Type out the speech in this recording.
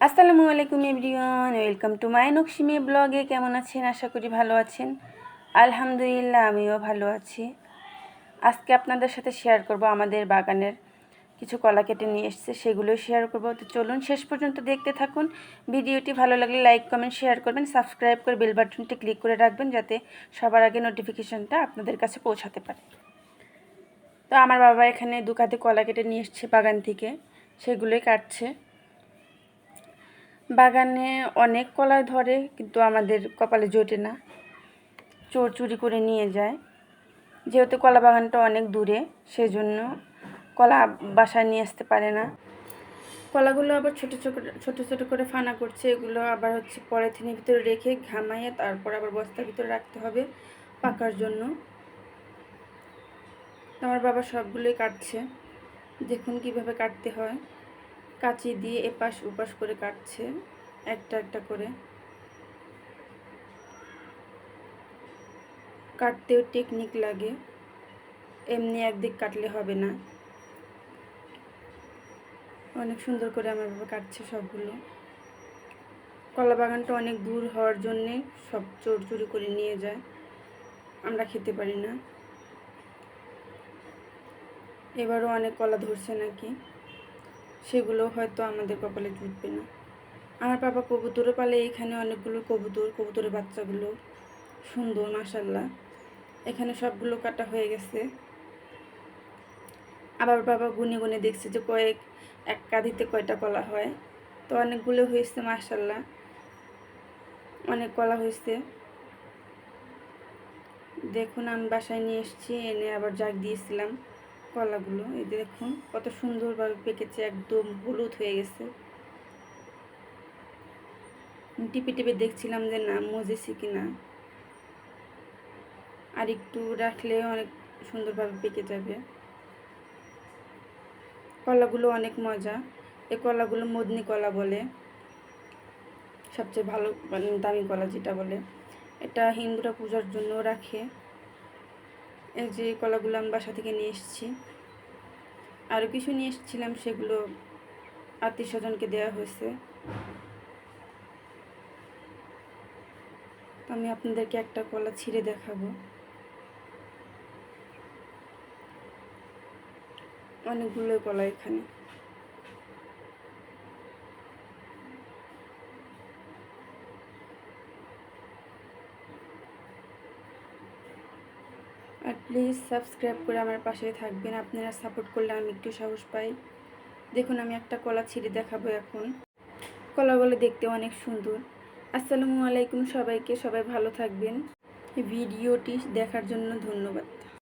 আসসালামু আলাইকুম everyone, welcome to my নকশিমে ব্লগে কেমন আছেন? আশা করি ভালো আছেন। আলহামদুলিল্লাহ, আমিও ভালো আছি। আজকে আপনাদের সাথে শেয়ার করব আমাদের বাগানের কিছু কলা কেটে নিয়ে এসছে, সেগুলো শেয়ার করব। তো চলুন শেষ পর্যন্ত দেখতে থাকুন। ভিডিওটি ভালো লাগলে লাইক কমেন্ট শেয়ার করবেন সাবস্ক্রাইব করে বেল বাটনটি ক্লিক করে রাখবেন, যাতে সবার আগে নোটিফিকেশানটা আপনাদের কাছে পৌঁছাতে পারে। তো আমার বাবা এখানে দু কাতে কলা কেটে নিয়ে এসছে বাগান থেকে, সেগুলোই কাটছে। বাগানে অনেক কলা ধরে, কিন্তু আমাদের কপালে জোটে না। চোর চুরি করে নিয়ে যায়। যেহেতু কলা বাগানটা অনেক দূরে, সেজন্য কলা বাসায় নিয়ে আসতে পারে না। কলাগুলো আবার ছোটো ছোটো ছোটো ছোটো করে ফানা করছে। এগুলো আবার হচ্ছে পলিথিনের ভিতরে রেখে ঘামাইয়ে তারপর আবার বস্তার ভিতরে রাখতে হবে পাকার জন্য। আমার বাবা সবগুলোই কাটছে। দেখুন কীভাবে কাটতে হয়। কাঁচি দিয়ে এপাশ ওপাশ করে কাটছে, একটা একটা করে। কাটতেও টেকনিক লাগে, এমনি একদিক কাটলে হবে না। অনেক সুন্দর করে আমার বাবা কাটছে সবগুলো। কলা বাগানটা অনেক দূর হওয়ার জন্যে সব চোর চুরি করে নিয়ে যায়, আমরা খেতে পারি না। এবারও অনেক কলা ধরছে নাকি। সেগুলো হয়তো আমাদের কপালে জুটবে না। আমার বাবা কবুতরও পালে, এখানে অনেকগুলো কবুতর, কবুতরের বাচ্চাগুলো। সুন্দর মাসাল্লাহ এখানে সবগুলো কাটা হয়ে গেছে। আবার বাবা গুনে গুনে দেখছে যে কয়েক, এক কাঁধিতে কয়টা কলা হয়। তো অনেকগুলো হয়েছে মাসাল্লাহ অনেক কলা হয়েছে। দেখুন, আমি বাসায় নিয়ে এসেছি, এনে আবার জাগ দিয়েছিলাম। কলাগুলো, এই দেখুন, কত সুন্দরভাবে পেকেছে, একদম হলুদ হয়ে গেছে। টিপে টিপে দেখছিলাম যে না মজেছি কি না আর একটু রাখলে অনেক সুন্দরভাবে পেকে যাবে। কলাগুলো অনেক মজা। এই কলাগুলো মদনি কলা বলে। সবচেয়ে ভালো মানে দামি কলা যেটা বলে। এটা হিন্দুরা পূজার জন্য রাখে। এই যে কলাগুলো আমি বাসা থেকে নিয়ে এসেছি। আরও কিছু নিয়ে এসেছিলাম, সেগুলো আত্মীয় স্বজনকে দেওয়া হয়েছে। আমি আপনাদেরকে একটা কলা ছিঁড়ে দেখাবো। অনেকগুলো কলা এখানে। আর প্লিজ সাবস্ক্রাইব করে আমার পাশে থাকবেন। আপনারা সাপোর্ট করলে আমি একটু সাহস পাই। দেখুন, আমি একটা কলা ছিঁড়ে দেখাবো এখন। কলাগুলো দেখতে অনেক সুন্দর। আসসালামু আলাইকুম সবাইকে। সবাই ভালো থাকবেন। ভিডিওটি দেখার জন্য ধন্যবাদ।